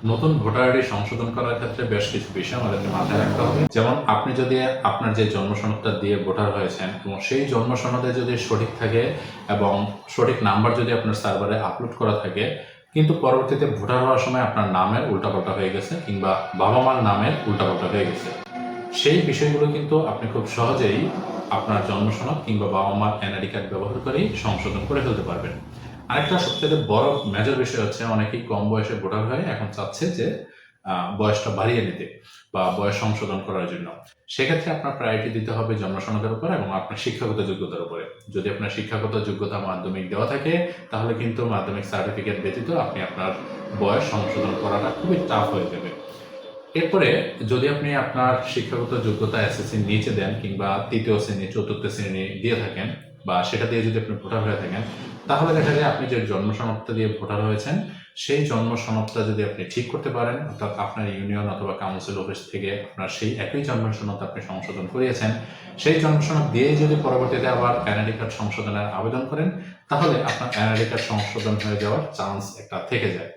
নতুন voter ID সংশোধন করার ক্ষেত্রে বেশ কিছু বিষয় আমাদেরকে মাথায় রাখতে হবে। যেমন আপনি যদি আপনার যে জন্ম সনদটা দিয়ে ভোটার হয়েছেন এবং সেই জন্ম সনদে যদি সঠিক থাকে এবং সঠিক নাম্বার যদি আপনার সার্ভারে আপলোড করা থাকে, কিন্তু পরবর্তীতে ভোটার হওয়ার সময় আপনার নামের উল্টাপাল্টা হয়ে গেছে কিংবা বাবা মার নামের উল্টাপাল্টা হয়ে গেছে। সেই বিষয়গুলো কিন্তু আপনি খুব সহজেই আপনার জন্ম সনদ কিংবা বাবা মার এনআইডি কার্ড ব্যবহার করেই সংশোধন করে ফেলতে পারবেন। আরেকটা সবচেয়ে বড় মেজর বিষয় হচ্ছে অনেকেই কম বয়সে ভোটার হয়ে এখন চাচ্ছে যে বয়সটা বাড়িয়ে নিতে বা বয়স সংশোধন করার জন্য। সেক্ষেত্রে আপনার প্রায়োরিটি দিতে হবে জন্মসনদের উপর এবং আপনার শিক্ষাগত যোগ্যতার উপরে। যদি আপনার শিক্ষাগত যোগ্যতা মাধ্যমিক দেওয়া থাকে, তাহলে কিন্তু মাধ্যমিক সার্টিফিকেট ব্যতীত আপনি আপনার বয়স সংশোধন করাটা খুবই টাফ হয়ে যাবে। এরপরে যদি আপনি আপনার শিক্ষাগত যোগ্যতা এসএসসি নিচে দেন কিংবা তৃতীয় শ্রেণি, চতুর্থ শ্রেণি দিয়ে থাকেন বা সেটা দিয়ে যদি আপনি ভোটার হয়ে থাকেন, তাহলে দেখা যায় আপনি যে জন্ম সনদটা দিয়ে ভোটার হয়েছেন, সেই জন্ম সনদটা যদি আপনি ঠিক করতে পারেন, অর্থাৎ আপনার ইউনিয়ন অথবা কাউন্সিল অফিস থেকে আপনার সেই একই জন্ম সনদ আপনি সংশোধন করিয়েছেন, সেই জন্ম সনদ দিয়ে যদি পরবর্তীতে আবার এনআইডি কার্ড সংশোধনের আবেদন করেন, তাহলে আপনার এনআইডি কার্ড সংশোধন হয়ে যাওয়ার চান্স একটা থেকে যায়।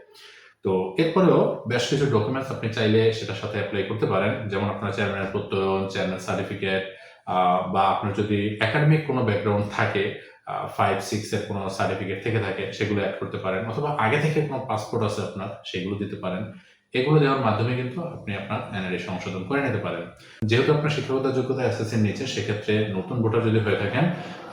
তো এরপরেও বেশ কিছু ডকুমেন্টস আপনি চাইলে সেটার সাথে অ্যাপ্লাই করতে পারেন, যেমন আপনার চেয়ারম্যানের প্রত্যয়ন চেয়ারম্যান সার্টিফিকেট বা আপনার যদি একাডেমিক কোনো ব্যাকগ্রাউন্ড থাকে ফাইভ সিক্স এর কোনো সার্টিফিকেট থেকে থাকে, সেগুলো অ্যাড করতে পারেন, অথবা আগে থেকে কোনো পাসপোর্ট আছে আপনার, সেগুলো দিতে পারেন। এগুলো দেওয়ার মাধ্যমে কিন্তু আপনি আপনার এনআরএ সংশোধন করে নিতে পারেন। যেহেতু আপনার শিক্ষাগত যোগ্যতা এসএসসির নিচে সেক্ষেত্রে নতুন ভোটার যদি হয়ে থাকেন,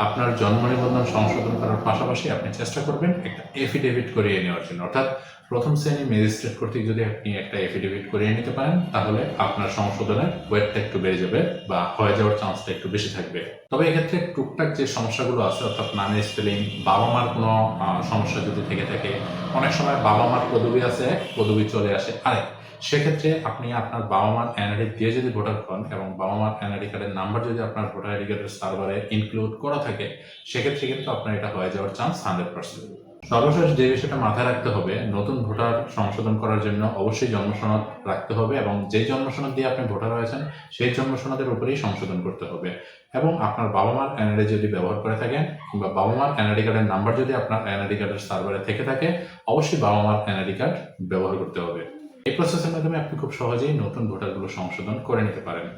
আপনার জন্ম নিবন্ধন সংশোধন করার পাশাপাশি আপনি চেষ্টা করবেন একটা এফিডেভিট করিয়ে নেওয়ার জন্য। অর্থাৎ প্রথম শ্রেণি ম্যাজিস্ট্রেট কর্তৃক যদি আপনি একটা এফিডেভিট করিয়ে নিতে পারেন, তাহলে আপনার সংশোধনের ওয়েটটা একটু বেড়ে যাবে বা হয়ে যাওয়ার চান্সটা একটু বেশি থাকবে। তবে এক্ষেত্রে টুকটাক যে সমস্যাগুলো আছে, অর্থাৎ নামের স্পেলিং বাবা মার কোনো সমস্যা যদি থেকে থাকে, অনেক সময় বাবা মার পদবি আছে, পদবি চলে আসে আরেক সেক্ষেত্রে আপনি আপনার বাবা মার এনআইডি দিয়ে যদি ভোটার হন এবং বাবা মার এনআইডি কার্ডের নাম্বার যদি আপনার ভোটার আইডি কার্ডের সার্ভারে ইনক্লুড করা থাকে, সেক্ষেত্রে কিন্তু আপনার এটা হয়ে যাওয়ার চান্স হান্ড্রেড পার্সেন্ট সর্বশেষ যে বিষয়টা মাথায় রাখতে হবে, নতুন ভোটার সংশোধন করার জন্য অবশ্যই জন্মসনদ রাখতে হবে এবং যে জন্ম সনদ দিয়ে আপনি ভোটার হয়েছেন, সেই জন্মসনদের উপরেই সংশোধন করতে হবে। এবং আপনার বাবা মার এনআইডি যদি ব্যবহার করে থাকেন কিংবা বাবা মার এনআইডি কার্ডের নাম্বার যদি আপনার এনআইডি কার্ডের সার্ভারে থেকে থাকে, অবশ্যই বাবা মার এনআইডি কার্ড ব্যবহার করতে হবে। এই প্রসেসের মাধ্যমে আপনি খুব সহজেই নতুন ভোটারগুলো সংশোধন করে নিতে পারেন।